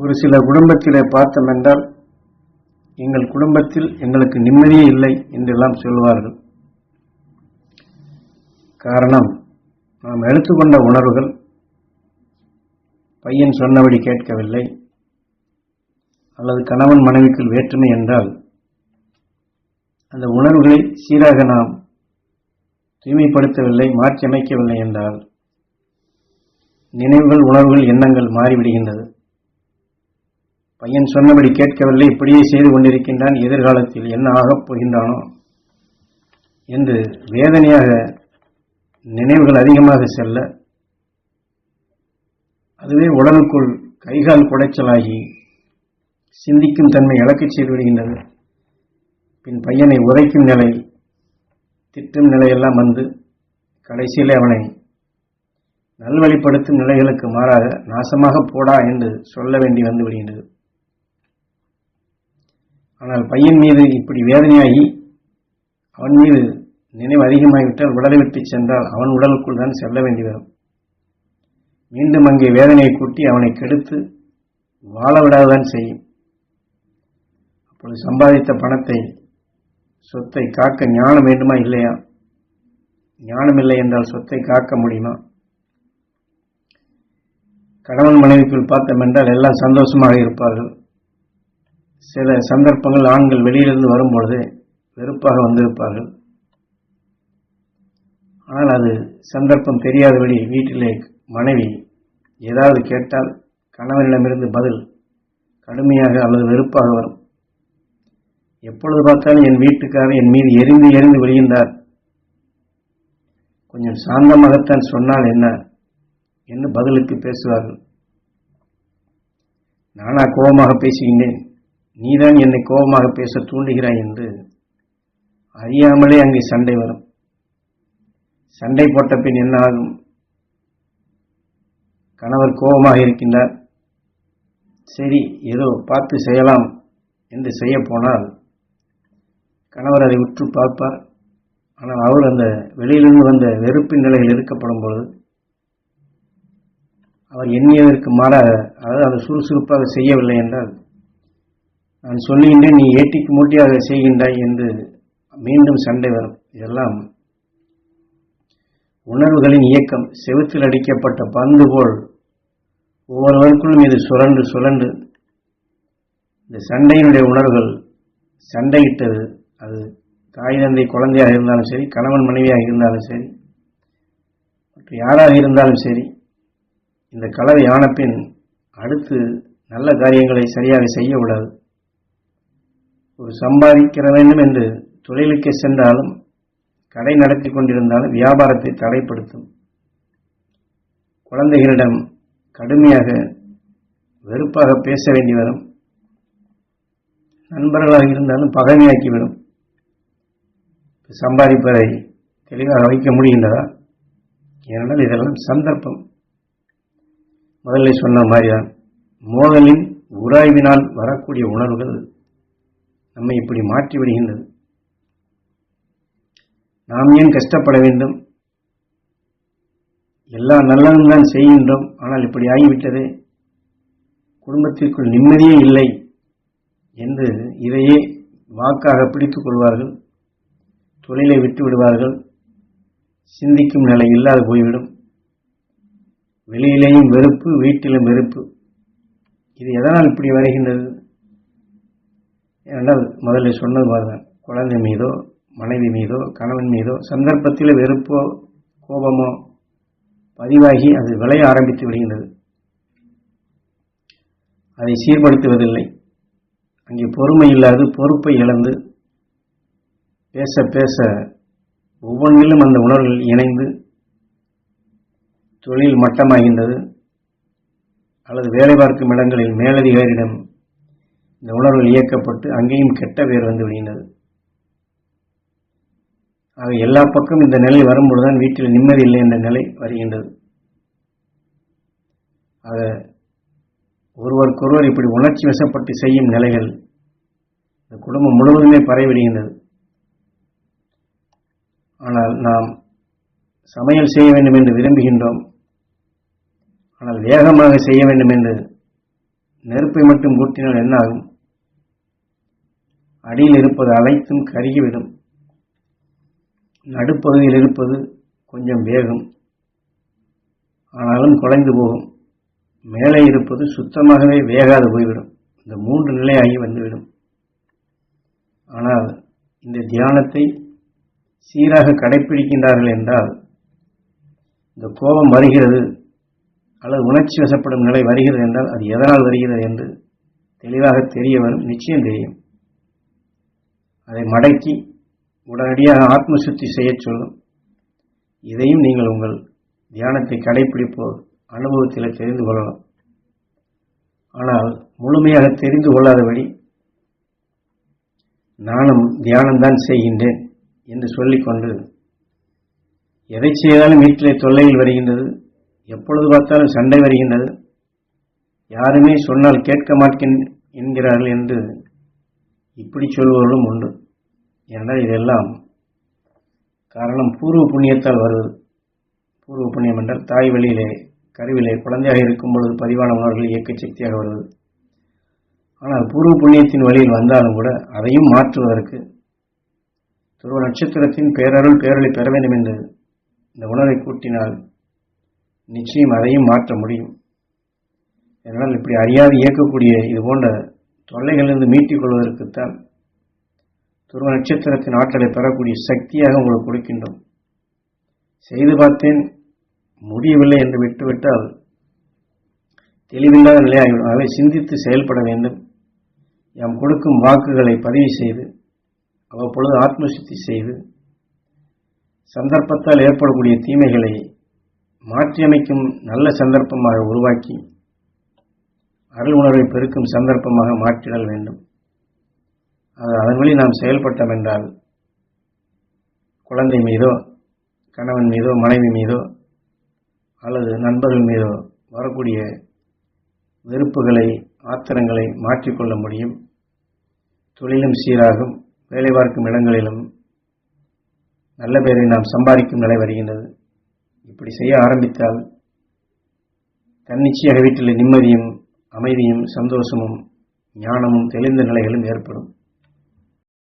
ஒரு சில குடும்பத்திலே பார்த்தோம் என்றால் எங்கள் குடும்பத்தில் எங்களுக்கு நிம்மதியே இல்லை என்றெல்லாம் சொல்வார்கள். காரணம் நாம் எடுத்துக்கொண்ட உணர்வுகள் பையன் சொன்னபடி கேட்கவில்லை அல்லது கணவன் மனைவிக்குள் வேற்றுமை என்றால் அந்த உணர்வுகளை சீராக நாம் தூய்மைப்படுத்தவில்லை மாற்றியமைக்கவில்லை என்றால் நினைவுகள் உணர்வுகள் எண்ணங்கள் மாறிவிடுகின்றது. பையன் சொன்னபடி கேட்கவில்லை இப்படியே செய்து கொண்டிருக்கின்றான் எதிர்காலத்தில் என்ன ஆகப் போகின்றானோ என்று வேதனையாக நினைவுகள் அதிகமாக செல்ல அதுவே உடலுக்குள் கைகால் குடைச்சலாகி சிந்திக்கும் தன்மை இழக்கச் செய்து விடுகின்றது. பின் பையனை உதைக்கும் நிலை திட்டும் நிலையெல்லாம் வந்து கடைசியிலே அவனை நல்வழிப்படுத்தும் நிலைகளுக்கு மாறாக நாசமாக போடா என்று சொல்ல வேண்டி வந்து விடுகின்றது. ஆனால் பையன் மீது இப்படி வேதனையாகி அவன் மீது நினைவு அதிகமாகிவிட்டால் உடலை விட்டு சென்றால் அவன் உடலுக்குள் தான் செல்ல வேண்டி வரும். மீண்டும் அங்கே வேதனையை கூட்டி அவனை கெடுத்து வாழ விடாதுதான் செய்யும். அப்பொழுது சம்பாதித்த பணத்தை சொத்தை காக்க ஞானம் வேண்டுமா இல்லையா? ஞானம் இல்லை என்றால் சொத்தை காக்க முடியுமா? கணவன் மனைவிக்குள் பார்த்தோம் என்றால் எல்லாம் சந்தோஷமாக இருப்பார்கள். சில சந்தர்ப்பங்கள் ஆண்கள் வெளியிலிருந்து வரும்பொழுது வெறுப்பாக வந்திருப்பார்கள். ஆனால் அது சந்தர்ப்பம் தெரியாதபடி வீட்டிலே மனைவி ஏதாவது கேட்டால் கணவனிடமிருந்து பதில் கடுமையாக அல்லது வெறுப்பாக வரும். எப்பொழுது பார்த்தாலும் என் வீட்டுக்காரர் என் மீது எரிந்து எரிந்து விழுகின்றார். கொஞ்சம் சாந்தமாகத்தான் சொன்னால் என்ன என்று பதிலுக்கு பேசுவார்கள். நானா கோபமாக பேசுகின்றேன். நீதான் என்னை கோபமாக பேச தூண்டுகிறாய் என்று அறியாமலே அங்கே சண்டை வரும். சண்டை போட்ட பின் என்ன ஆகும்? கணவர் கோபமாக இருக்கின்றார். சரி ஏதோ பார்த்து செய்யலாம் என்று செய்ய போனால் கணவர் அதை உற்று பார்ப்பார். ஆனால் அவர் அந்த வெளியிலிருந்து வந்த வெறுப்பின் நிலையில் இருக்கப்படும் பொழுது அவர் எண்ணியதற்கு மாறாக அதாவது அதை சுறுசுறுப்பாக செய்யவில்லை என்றால் நான் சொல்லுகின்றேன் நீ ஏட்டிக்கு மூட்டியாக செய்கின்றாய் என்று மீண்டும் சண்டை வரும். இதெல்லாம் உணர்வுகளின் இயக்கம். செவுத்தில் அடிக்கப்பட்ட பந்து போல் ஒவ்வொருவருக்குள்ளும் இது சுரண்டு சுரண்டு இந்த சண்டையினுடைய உணர்வுகள் சண்டையிட்டது. அது தாய் தந்தை குழந்தையாக இருந்தாலும் சரி கணவன் மனைவியாக இருந்தாலும் சரி மற்ற யாராக இருந்தாலும் சரி இந்த கலவை ஆன பின் அடுத்து நல்ல காரியங்களை சரியாக செய்ய விடாது ஒரு சம்பாதிக்கிற வேண்டும் என்று தொழிலுக்கு சென்றாலும் கடை நடத்தி கொண்டிருந்தாலும் வியாபாரத்தை தடைப்படுத்தும். குழந்தைகளிடம் கடுமையாக வெறுப்பாக பேச வேண்டி வரும். நண்பர்களாக இருந்தாலும் பகைமையாக்கிவிடும் சம்பாதிப்பதை தெளிவாக வைக்க முடிகின்றதா? ஏனென்றால் இதெல்லாம் சந்தர்ப்பம். முதல்ல சொன்ன மாதிரிதான் மோதலின் உராய்வினால் வரக்கூடிய உணர்வுகள் நம்மை இப்படி மாற்றி விடுகின்றது. நாம் ஏன் கஷ்டப்பட வேண்டும்? எல்லா நல்லதும் தான் செய்கின்றோம். ஆனால் இப்படி ஆகிவிட்டதே. குடும்பத்திற்குள் நிம்மதியே இல்லை என்று இதையே வாக்காக பிடித்துக் கொள்வார்கள். தொழிலை விட்டு விடுவார்கள். சிந்திக்கும் நிலை இல்லாது போய்விடும். வெளியிலேயும் வெறுப்பு வீட்டிலும் வெறுப்பு. இது எதனால் இப்படி வருகின்றது? ஏனென்றால் முதல்ல சொன்னது மாதிரிதான் குழந்தை மீதோ மனைவி மீதோ கணவன் மீதோ சந்தர்ப்பத்தில் வெறுப்போ கோபமோ பதிவாகி அது விளைய ஆரம்பித்து விடுகின்றது. அதை சீர்படுத்துவதில்லை. அங்கே பொறுமை இல்லாது பொறுப்பை இழந்து பேச பேச ஒவ்வொன்றிலும் அந்த உணர்வுகள் இணைந்து தொழில் மட்டமாகின்றது. அல்லது வேலை பார்க்கும் இடங்களில் மேலதிகாரியிடம் இந்த உணர்வுகள் இயக்கப்பட்டு அங்கேயும் கெட்ட பேர் வந்து விடுகின்றது ஆக எல்லா பக்கம் இந்த நிலை வரும்பொழுதுதான் வீட்டில் நிம்மதி இல்லை என்ற நிலை வருகின்றது. ஆக ஒருவருக்கொருவர் இப்படி உணர்ச்சி வசப்பட்டு செய்யும் நிலைகள் இந்த குடும்பம் முழுவதுமே பரவிடுகின்றது ஆனால் நாம் சமையல் செய்ய வேண்டும் என்று விரும்புகின்றோம். ஆனால் வேகமாக செய்ய வேண்டும் என்று நெருப்பை மட்டும் கூட்டினால் என்ன ஆகும்? அடியில் இருப்பது அனைத்தும் கருகிவிடும். நடுப்பகுதியில் இருப்பது கொஞ்சம் வேகும். ஆனாலும் குலைந்து போகும். மேலே இருப்பது சுத்தமாகவே வேகாது போய்விடும். இந்த மூன்று நிலையாகி வந்துவிடும். ஆனால் இந்த தியானத்தை சீராக கடைப்பிடிக்கின்றார்கள் என்றால் இந்த கோபம் வருகிறது அல்லது உணர்ச்சி வசப்படும் நிலை வருகிறது என்றால் அது எதனால் வருகிறது என்று தெளிவாக தெரிய வரும். நிச்சயம் தெரியும். அதை மடக்கி உடனடியாக ஆத்ம சுத்தி செய்யச் சொல்லும். இதையும் நீங்கள் உங்கள் தியானத்தை கடைபிடிப்போர் அனுபவத்தில் தெரிந்து கொள்ளலாம் ஆனால் முழுமையாக தெரிந்து கொள்ளாதபடி நானும் தியானம்தான் செய்கின்றேன் என்று சொல்லிக்கொண்டு எதை செய்தாலும் வீட்டிலே தொல்லையில் வருகின்றது எப்பொழுது பார்த்தாலும் சண்டை வருகின்றது யாருமே சொன்னால் கேட்க மாட்டேன் என்கிறார்கள் என்று இப்படி சொல்பவர்களும் உண்டு. ஏனென்றால் இதெல்லாம் காரணம் பூர்வ புண்ணியத்தால் வருவது பூர்வ புண்ணியம் என்றால் தாய் வழியிலே கருவிலே குழந்தையாக இருக்கும் பொழுது பதிவான உணர்வுகள் இயக்க சக்தியாக வருவது ஆனால் பூர்வ புண்ணியத்தின் வழியில் வந்தாலும் கூட அதையும் மாற்றுவதற்கு துருவ நட்சத்திரத்தின் பேரருள் பேரொழி பெற வேண்டும் என்று இந்த உணர்வை கூட்டினால் நிச்சயம் அதையும் மாற்ற முடியும். அதனால் இப்படி அறியாது இயக்கக்கூடிய இது போன்ற தொல்லைகளிலிருந்து மீட்டிக் கொள்வதற்குத்தான் துருவ நட்சத்திரத்தின் ஆற்றலை பெறக்கூடிய சக்தியாக உங்களுக்கு கொடுக்கின்றோம். செய்து பார்த்தேன் முடியவில்லை என்று விட்டுவிட்டால் தெளிவில்லாத நிலையாகிவிடும். ஆகவே சிந்தித்து செயல்பட வேண்டும். எம் கொடுக்கும் வாக்குகளை பதிவு செய்து அவ்வப்பொழுது ஆத்மசுத்தி செய்து சந்தர்ப்பத்தால் ஏற்படக்கூடிய தீமைகளை மாற்றியமைக்கும் நல்ல சந்தர்ப்பமாக உருவாக்கி அருள் உணர்வை பெருக்கும் சந்தர்ப்பமாக மாற்றிடல் வேண்டும். அதன் வழி நாம் செயல்பட்டோம் என்றால் குழந்தை மீதோ கணவன் மீதோ மனைவி மீதோ அல்லது நண்பர்கள் மீதோ வரக்கூடிய வெறுப்புகளை ஆத்திரங்களை மாற்றிக்கொள்ள முடியும். தொழிலும் சீராகும் வேலை பார்க்கும் இடங்களிலும் நல்ல பேரை நாம் சம்பாதிக்கும் நிலை வருகின்றது. இப்படி செய்ய ஆரம்பித்தால் தன்னிச்சையாக வீட்டில் நிம்மதியும் அமைதியும் சந்தோஷமும் ஞானமும் தெளிந்த நிலைகளும் ஏற்படும்.